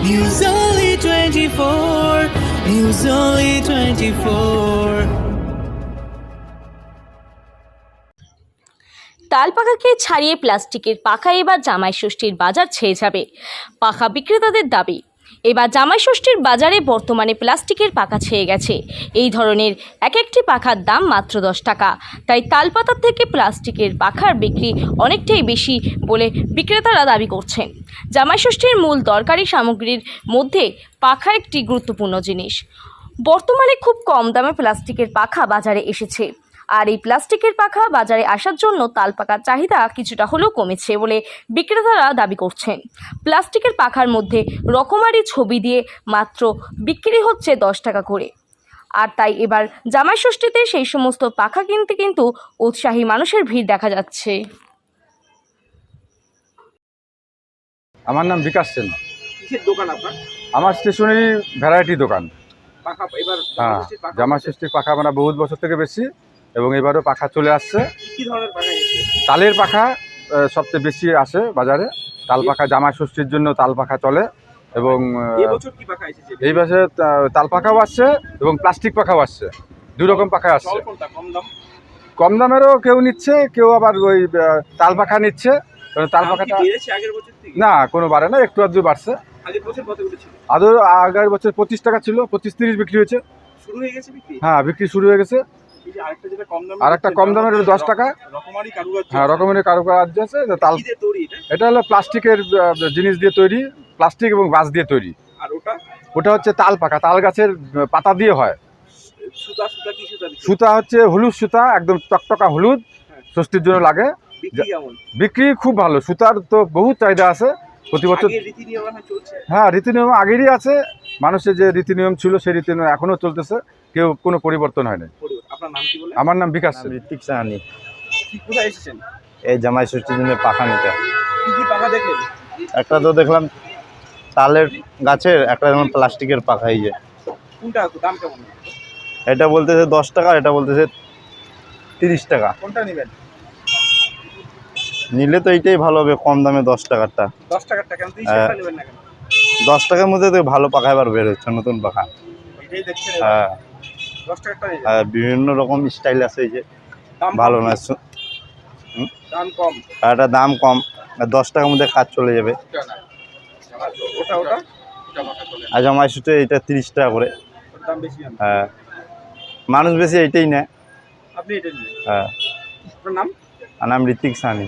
News Only 24. News Only 24. তাল পাখাকে ছাড়িয়ে প্লাস্টিকের পাখা এবার জামাই ষষ্ঠীর বাজার ছেয়ে যাবে পাখা বিক্রেতাদের দাবি এবার জামাই ষষ্ঠীর বাজারে বর্তমানে প্লাস্টিকের পাখা ছেয়ে গেছে। এই ধরনের এক একটি পাখার দাম মাত্র দশ টাকা। তাই তালপাতার থেকে প্লাস্টিকের পাখার বিক্রি অনেকটাই বেশি বলে বিক্রেতারা দাবি করছেন। জামাই ষষ্ঠীর মূল দরকারি সামগ্রীর মধ্যে পাখা একটি গুরুত্বপূর্ণ জিনিস। বর্তমানে খুব কম দামে প্লাস্টিকের পাখা বাজারে এসেছে। আর এই প্লাস্টিকের পাখা বাজারে আসার জন্য তাল পাকার চাহিদা কিছুটা হলেও কমেছে বলে বিক্রেতারা দাবি করছেন। প্লাস্টিকের পাখার মধ্যে রকমারি ছবি দিয়ে মাত্র বিক্রি হচ্ছে দশ টাকা করে। আর তাই এবার জামাই ষষ্ঠীতে সেই সমস্ত পাখা কিনতে কিন্তু উৎসাহী মানুষের ভিড় দেখা যাচ্ছে। আমার নাম বিকাশ সেন। দোকান আপনার? আমার স্টেশনারি ভ্যারাইটি দোকান। হ্যাঁ জামা ষষ্ঠীর পাখা আমরা বহুত বছর থেকে বেশি এবং এবারও পাখা চলে আসছে। তালের পাখা সবচেয়ে বেশি আসে বাজারে। তাল পাখা জামা ষষ্ঠীর জন্য তাল পাখা চলে এবং এই আহ, তাল পাখাও আসছে এবং প্লাস্টিক পাখাও আসছে। দুই রকম পাখা আসছে। কম দামেরও কেউ নিচ্ছে কেউ আবার ওই তাল পাখা নিচ্ছে। তাল পাখাটা বছর না কোনো বাড়ে না একটু আধটু বাড়ছে। বছর আদৌ আগের বছর পঁচিশ টাকা ছিল পঁচিশ তিরিশ বিক্রি হয়েছে। হয়ে হ্যাঁ বিক্রি শুরু হয়ে গেছে। আর একটা কম দামের দশ টাকা। হ্যাঁ রকমের কারুকার্য আছে তাল দিয়ে তৈরি এটা? হলো প্লাস্টিকের জিনিস দিয়ে তৈরি প্লাস্টিক এবং বাঁশ দিয়ে তৈরি। ওটা? হচ্ছে তাল পাকা তাল গাছের পাতা দিয়ে হয়। সুতা হচ্ছে হলুদ সুতা একদম টকটকা হলুদ ষষ্ঠীর জন্য লাগে। বিক্রি খুব ভালো সুতার তো বহুত চাহিদা আছে প্রতি বছর আগে রীতি নিয়ম হ্যাঁ আগেরই আছে মানুষের যে রীতিনিয়ম ছিল সেই রীতিনিয়ম এখনও চলতেছে কেউ কোনো পরিবর্তন হয়নি। আপনার নাম কি বলে? আমার নাম বিকাশ। ঋত্বিক সাহানি। কোথায় এসেছেন? এই জামাই ষষ্ঠীর জন্য পাখা নিতে। কি কি পাখা দেখলেন একটা তো দেখলাম তালের গাছের একটা যেমন প্লাস্টিকের পাখা এই যে। কোনটা? দাম কেমন? এটা বলতেছে দশ টাকা এটা বলতেছে তিরিশ টাকা। কোনটা নেবেন? নিলে তো এইটাই ভালো হবে কম দামে দশ টাকারটা। দশ টাকারটা কেন? তিরিশ হ্যাঁ। টাকা নেবেন না কেন? দশ টাকার মধ্যে তো ভালো পাখা এবার বের হচ্ছে নতুন পাখা। হ্যাঁ। হ্যাঁ, বিভিন্ন রকম স্টাইল আছে এই যে। ভালো। না সু- দাম কম আর এটা দাম কম। আর দশ টাকার মধ্যে কাজ চলে যাবে। আর জামাই ষষ্ঠী এটা তিরিশ টাকা করে। হ্যাঁ। মানুষ বেশি এইটাই নেয়। হ্যাঁ। নাম? আর নাম ঋত্বিক সাহানি।